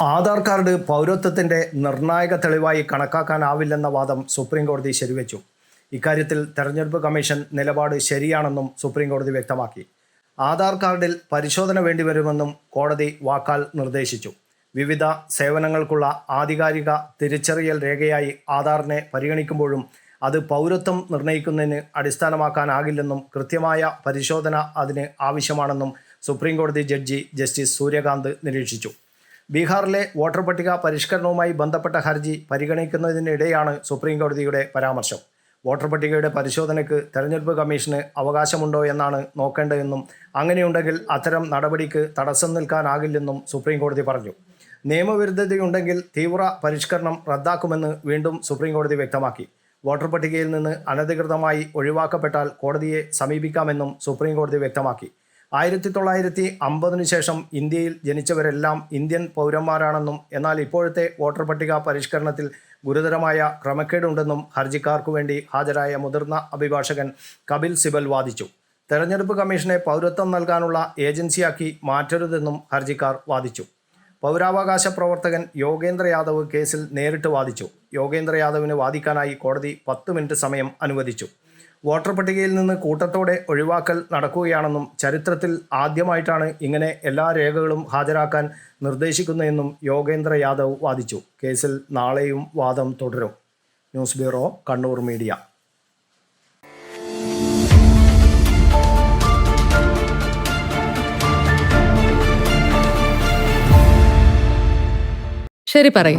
Aadhaar card പൗരത്വത്തിന്റെ നിർണായക തെളിവായി കണക്കാക്കാനാവില്ലെന്ന വാദം സുപ്രീം കോടതി ശരിവെച്ചു. ഇക്കാര്യത്തിൽ തെരഞ്ഞെടുപ്പ് കമ്മീഷൻ നിലപാട് ശരിയാണെന്നും സുപ്രീം കോടതി വ്യക്തമാക്കി. ആധാർ കാർഡിൽ പരിശോധന വേണ്ടിവരുമെന്നും കോടതി വാക്കാൽ നിർദ്ദേശിച്ചു. വിവിധ സേവനങ്ങൾക്കുള്ള ആധികാരിക തിരിച്ചറിയൽ രേഖയായി ആധാറിനെ പരിഗണിക്കുമ്പോഴും അത് പൗരത്വം നിർണയിക്കുന്നതിന് അടിസ്ഥാനമാക്കാനാകില്ലെന്നും കൃത്യമായ പരിശോധന അതിന് ആവശ്യമാണെന്നും സുപ്രീം കോടതി ജഡ്ജി ജസ്റ്റിസ് സൂര്യകാന്ത് നിരീക്ഷിച്ചു. ബീഹാറിലെ വോട്ടർ പട്ടിക പരിഷ്കരണവുമായി ബന്ധപ്പെട്ട ഹർജി പരിഗണിക്കുന്നതിനിടെയാണ് സുപ്രീം കോടതിയുടെ പരാമർശം. വോട്ടർ പട്ടികയുടെ പരിശോധനയ്ക്ക് തെരഞ്ഞെടുപ്പ് കമ്മീഷന് അവകാശമുണ്ടോ എന്നാണ് നോക്കേണ്ടതെന്നും അങ്ങനെയുണ്ടെങ്കിൽ അത്തരം നടപടിക്ക് തടസ്സം നിൽക്കാനാകില്ലെന്നും സുപ്രീം കോടതി പറഞ്ഞു. നിയമവിരുദ്ധതയുണ്ടെങ്കിൽ തീവ്ര പരിഷ്കരണം റദ്ദാക്കുമെന്ന് വീണ്ടും സുപ്രീം കോടതി വ്യക്തമാക്കി. വോട്ടർ പട്ടികയിൽ നിന്ന് അനധികൃതമായി ഒഴിവാക്കപ്പെട്ടാൽ കോടതിയെ സമീപിക്കാമെന്നും സുപ്രീം കോടതി വ്യക്തമാക്കി. ആയിരത്തി തൊള്ളായിരത്തി അമ്പതിനു ശേഷം ഇന്ത്യയിൽ ജനിച്ചവരെല്ലാം ഇന്ത്യൻ പൗരന്മാരാണെന്നും എന്നാൽ ഇപ്പോഴത്തെ വോട്ടർ പട്ടിക പരിഷ്കരണത്തിൽ ഗുരുതരമായ ക്രമക്കേടുണ്ടെന്നും ഹർജിക്കാർക്കു വേണ്ടി ഹാജരായ മുതിർന്ന അഭിഭാഷകൻ കപിൽ സിബൽ വാദിച്ചു. തെരഞ്ഞെടുപ്പ് കമ്മീഷനെ പൗരത്വം നൽകാനുള്ള ഏജൻസിയാക്കി മാറ്റരുതെന്നും ഹർജിക്കാർ വാദിച്ചു. പൗരാവകാശ പ്രവർത്തകൻ യോഗേന്ദ്ര യാദവ് കേസിൽ നേരിട്ട് വാദിച്ചു. യോഗേന്ദ്ര യാദവിന് വാദിക്കാനായി കോടതി പത്ത് മിനിറ്റ് സമയം അനുവദിച്ചു. വോട്ടർ പട്ടികയിൽ നിന്ന് കൂട്ടത്തോടെ ഒഴിവാക്കൽ നടക്കുകയാണെന്നും ചരിത്രത്തിൽ ആദ്യമായിട്ടാണ് ഇങ്ങനെ എല്ലാ രേഖകളും ഹാജരാക്കാൻ നിർദ്ദേശിക്കുന്നതെന്നും യോഗേന്ദ്ര യാദവ് വാദിച്ചു. കേസിൽ നാളെയും വാദം തുടരും. News bureau Kannur media. ശരി പറയ്.